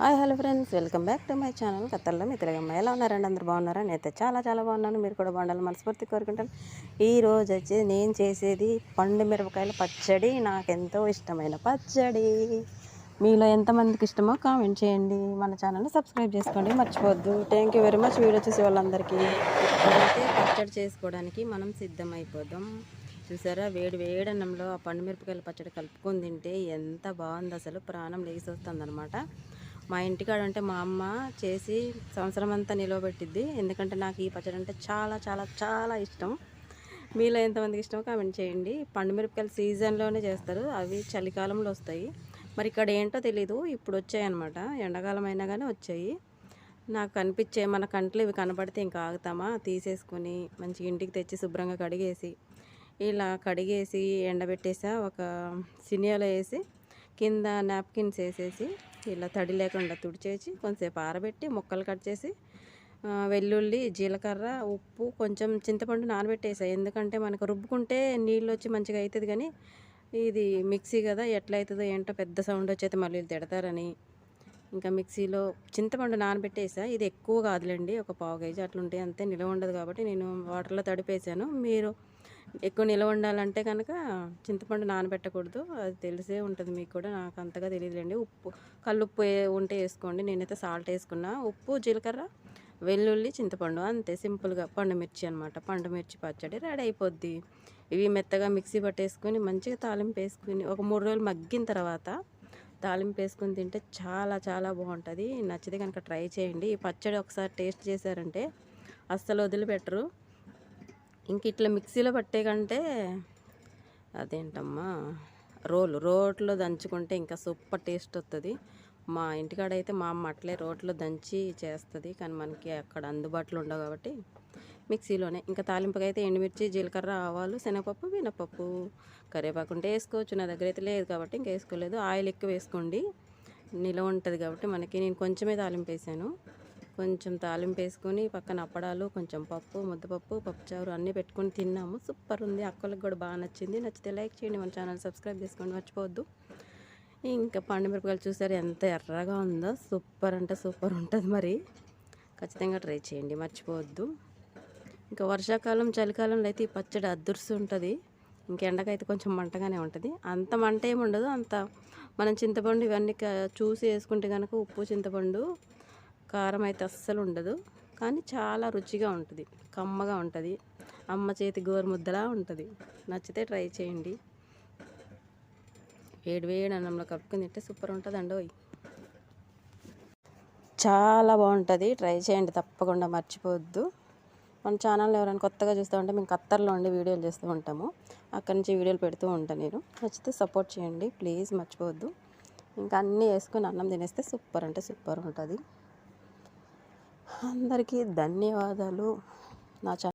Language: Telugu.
Hi hello friends. Welcome back to my channel. కత్తల్లో మీ తెలుగమ్మ ఎలా ఉన్నారండి అందరు బాగున్నారా? నేనైతే చాలా చాలా బాగున్నాను. మీరు కూడా బాగుండాలి మనస్ఫూర్తి కోరుకుంటాను. ఈ రోజు వచ్చి నేను చేసేది పండు మిరపకాయల పచ్చడి. నాకు ఎంతో ఇష్టమైన పచ్చడి. మీలో ఎంతమందికి ఇష్టమో కామెంట్ చేయండి. మన ఛానల్ని సబ్స్క్రైబ్ చేసుకోండి. మర్చిపోవద్దు thank you very much video చూసే వాళ్ళందరికీ. అయితే పచ్చడి చేసుకోవడానికి మనం సిద్ధమైపోదాం. చూసారా? వేడి వేడి అన్నంలో ఆ పండు మిరపకాయల పచ్చడి కలుపుకొని తింటే ఎంత బాగుంది అసలు. ప్రాణం లేచి వస్తుంది మా ఇంటికాడ అంటే మా అమ్మ చేసి సంవత్సరం అంతా నిలవబెట్టిద్ది. ఎందుకంటే నాకు ఈ పచ్చడి అంటే చాలా చాలా చాలా ఇష్టం. మీలో ఎంతమందికి ఇష్టమో కామెంట్ చేయండి. పండు మిరపకాయలు సీజన్లోనే చేస్తారు. అవి చలికాలంలో వస్తాయి. మరి ఇక్కడ ఏంటో తెలీదు. ఇప్పుడు వచ్చాయి అనమాట ఎండాకాలం అయినా కానీ వచ్చాయి. నాకు కనిపించే మన కంట్లు ఇవి కనపడితే ఇంకా ఆగుతామా? తీసేసుకొని మంచి ఇంటికి తెచ్చి శుభ్రంగా కడిగేసి ఇలా కడిగేసి ఎండబెట్టేసా ఒక సినియాలో వేసి కింద నాప్కిన్స్ వేసేసి ఇలా తడి లేకుండా తుడిచేసి కొంతసేపు ఆరబెట్టి ముక్కలు కట్ చేసి వెల్లుల్లి జీలకర్ర ఉప్పు కొంచెం చింతపండు నానబెట్టేసా. ఎందుకంటే మనకు రుబ్బుకుంటే నీళ్ళు వచ్చి మంచిగా అవుతుంది కానీ ఇది మిక్సీ కదా ఎట్లా అవుతుందో ఏంటో పెద్ద సౌండ్ వచ్చేది మళ్ళీ తిడతారని. ఇంకా మిక్సీలో చింతపండు నానబెట్టేసా. ఇది ఎక్కువ కాదులేండి ఒక పావు కేజీ అట్లుంటే అంతే నిలవ ఉండదు కాబట్టి నేను వాటర్లో తడిపేసాను. మీరు ఎక్కువ నిలవ ఉండాలంటే కనుక చింతపండు నానబెట్టకూడదు. అది తెలిసే ఉంటుంది మీకు కూడా. నాకు అంతగా తెలియదులేండి. ఉప్పు కల్లుప్పు ఉంటే వేసుకోండి. నేనైతే సాల్ట్ వేసుకున్నా. ఉప్పు జీలకర్ర వెల్లుల్లి చింతపండు అంతే. సింపుల్గా పండుమిర్చి అనమాట పండు మిర్చి పచ్చడి రెడీ అయిపోద్ది. ఇవి మెత్తగా మిక్సీ పట్టేసుకొని మంచిగా తాలింపు వేసుకుని ఒక మూడు రోజులు మగ్గిన తర్వాత తాలింపు వేసుకుని తింటే చాలా చాలా బాగుంటుంది. నచ్చితే కనుక ట్రై చేయండి. ఈ పచ్చడి ఒకసారి టేస్ట్ చేశారంటే అస్సలు వదిలిపెట్టరు. ఇంక ఇట్లా మిక్సీలో పట్టే కంటే అదేంటమ్మా రోలు. రోట్లో దంచుకుంటే ఇంకా సూపర్ టేస్ట్ వస్తుంది మా ఇంటికాడ అయితే మా అమ్మ అట్లే రోట్లో దంచి చేస్తుంది కానీ మనకి అక్కడ అందుబాటులో ఉండవు కాబట్టి మిక్సీలోనే. ఇంకా తాలింపుకైతే ఎండుమిర్చి జీలకర్ర ఆవాలు శనగపప్పు మినపప్పు. కరివేపాకు ఉంటే వేసుకోవచ్చు నా దగ్గర అయితే లేదు కాబట్టి ఇంకా వేసుకోలేదు. ఆయిల్ ఎక్కువ వేసుకోండి. నిలవ ఉంటుంది కాబట్టి మనకి. నేను కొంచెమే తాలింపు వేసాను. కొంచెం తాలింపు వేసుకొని పక్కన అప్పడాలు కొంచెం పప్పు ముద్దపప్పు పప్పుచారు అన్నీ పెట్టుకొని తిన్నాము. సూపర్ ఉంది. అక్కలకు కూడా బాగా నచ్చింది. నచ్చితే లైక్ చేయండి. మన ఛానల్ సబ్స్క్రైబ్ చేసుకోండి. మర్చిపోవద్దు. ఇంకా పండుమిరపకాయలు చూసారు. ఎంత ఎర్రగా ఉందో. సూపర్ అంటే సూపర్ ఉంటుంది మరి. ఖచ్చితంగా ట్రై చేయండి. మర్చిపోవద్దు. ఇంకా వర్షాకాలం చలికాలంలో అయితే ఈ పచ్చడి అదుర్సు ఉంటుంది. ఇంక ఎండకైతే కొంచెం మంటగానే ఉంటుంది. అంత మంట ఏమి ఉండదు. అంత మనం చింతపండు ఇవన్నీ చూసి వేసుకుంటే కనుక ఉప్పు చింతపండు కారం అయితే అస్సలు ఉండదు. కానీ చాలా రుచిగా ఉంటుంది. కమ్మగా ఉంటుంది. అమ్మ చేతి గోరుముద్దలా ఉంటుంది. నచ్చితే ట్రై చేయండి. వేడి వేడి అన్నంలో కప్పుకుని తింటే సూపర్ ఉంటుంది అండోయ్ చాలా బాగుంటుంది. ట్రై చేయండి. తప్పకుండా మర్చిపోవద్దు. మన ఛానల్ ఎవరైనా కొత్తగా చూస్తూ ఉంటే మేము ఖత్తర్లో ఉండి వీడియోలు చేస్తూ ఉంటాము. అక్కడి నుంచి వీడియోలు పెడుతూ ఉంటాను నేను. నచ్చితే సపోర్ట్ చేయండి. ప్లీజ్ మర్చిపోవద్దు. ఇంకా అన్నీ వేసుకుని అన్నం తినేస్తే సూపర్ అంటే సూపర్ ఉంటుంది. అందరికీ ధన్యవాదాలు. నా ఛానల్